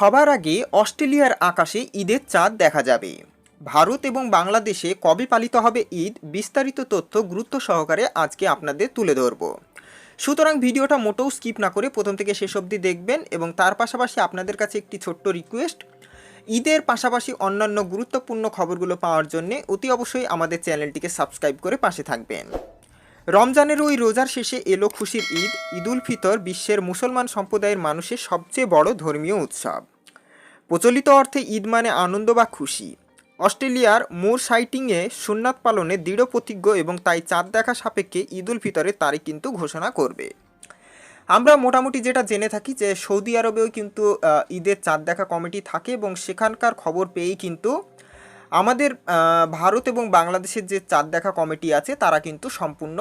সবার আগে অস্ট্রেলিয়ার আকাশে ঈদের চাঁদ দেখা যাবে। ভারত এবং বাংলাদেশে কবে পালিত হবে ঈদ বিস্তারিত তথ্য গুরুত্ব সহকারে আজকে আপনাদের তুলে ধরব। সুতরাং ভিডিওটা মোটেও স্কিপ না করে প্রথম থেকে শেষ অবধি দেখবেন এবং তার পাশাপাশি আপনাদের কাছে একটি ছোট্ট রিকোয়েস্ট। ঈদের পাশাপাশি অন্যান্য গুরুত্বপূর্ণ খবরগুলো পাওয়ার জন্য অতি অবশ্যই আমাদের চ্যানেলটিকে সাবস্ক্রাইব করে পাশে থাকবেন। রমজানের ওই রোজার শেষে এলো খুশির ঈদ, ঈদুল ফিতর বিশ্বের মুসলমান সম্প্রদায়ের মানুষের সবচেয়ে বড় ধর্মীয় উৎসব। প্রচলিত অর্থে ঈদ মানে আনন্দ বা খুশি। অস্ট্রেলিয়ার মোর সাইটিংয়ে সুন্নাত পালনে দৃঢ় প্রতিজ্ঞ এবং তাই চাঁদ দেখা সাপেক্ষে ঈদুল ফিতরের তারিখ কিন্তু ঘোষণা করবে। আমরা মোটামুটি যেটা জেনে থাকি যে সৌদি আরবেও কিন্তু ঈদের চাঁদ দেখা কমিটি থাকে এবং সেখানকার খবর পেয়েই কিন্তু আমাদের ভারত এবং বাংলাদেশের যে চাঁদ দেখা কমিটি আছে, তারা কিন্তু সম্পূর্ণ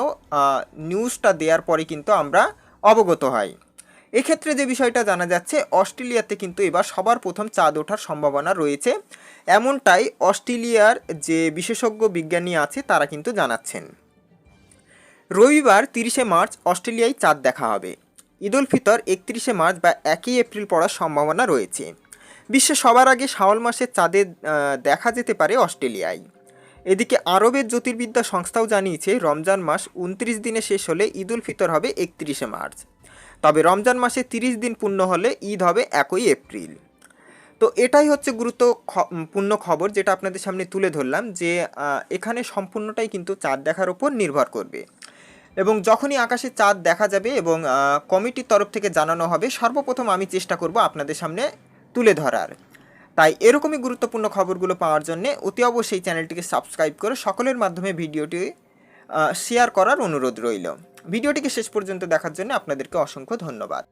নিউজটা দেওয়ার পরে কিন্তু আমরা অবগত হই এক্ষেত্রে যে বিষয়টা জানা যাচ্ছে, অস্ট্রেলিয়াতে কিন্তু এবার সবার প্রথম চাঁদ ওঠার সম্ভাবনা রয়েছে। এমনটাই অস্ট্রেলিয়ার যে বিশেষজ্ঞ বিজ্ঞানী আছে, তারা কিন্তু জানাচ্ছেন। রবিবার তিরিশে মার্চ অস্ট্রেলিয়ায় চাঁদ দেখা হবে। ঈদুল ফিতর একত্রিশে মার্চ বা একই এপ্রিল পড়ার সম্ভাবনা রয়েছে। বিশ্বে সবার আগে শাওয়াল মাসে চাঁদের দেখা যেতে পারে অস্ট্রেলিয়ায়। এদিকে আরবের জ্যোতির্বিদ্যা সংস্থাও জানিয়েছে, রমজান মাস উনত্রিশ দিনে শেষ হলে ঈদুল ফিতর হবে একত্রিশে মার্চ। তবে রমজান মাসে তিরিশ দিন পূর্ণ হলে ঈদ হবে একই এপ্রিল। তো এটাই হচ্ছে গুরুত্বপূর্ণ খবর যেটা আপনাদের সামনে তুলে ধরলাম যে এখানে সম্পূর্ণটাই কিন্তু চাঁদ দেখার ওপর নির্ভর করবে। এবং যখনই আকাশে চাঁদ দেখা যাবে এবং কমিটির তরফ থেকে জানানো হবে, সর্বপ্রথম আমি চেষ্টা করব আপনাদের সামনে তুলে ধরার। তাই এরকমই গুরুত্বপূর্ণ খবরগুলো পাওয়ার জন্য অতি অবশ্যই চ্যানেলটিকে সাবস্ক্রাইব করে সকলের মাধ্যমে ভিডিওটি শেয়ার করার অনুরোধ রইল। ভিডিওটিকে শেষ পর্যন্ত দেখার জন্য আপনাদেরকে অসংখ্য ধন্যবাদ।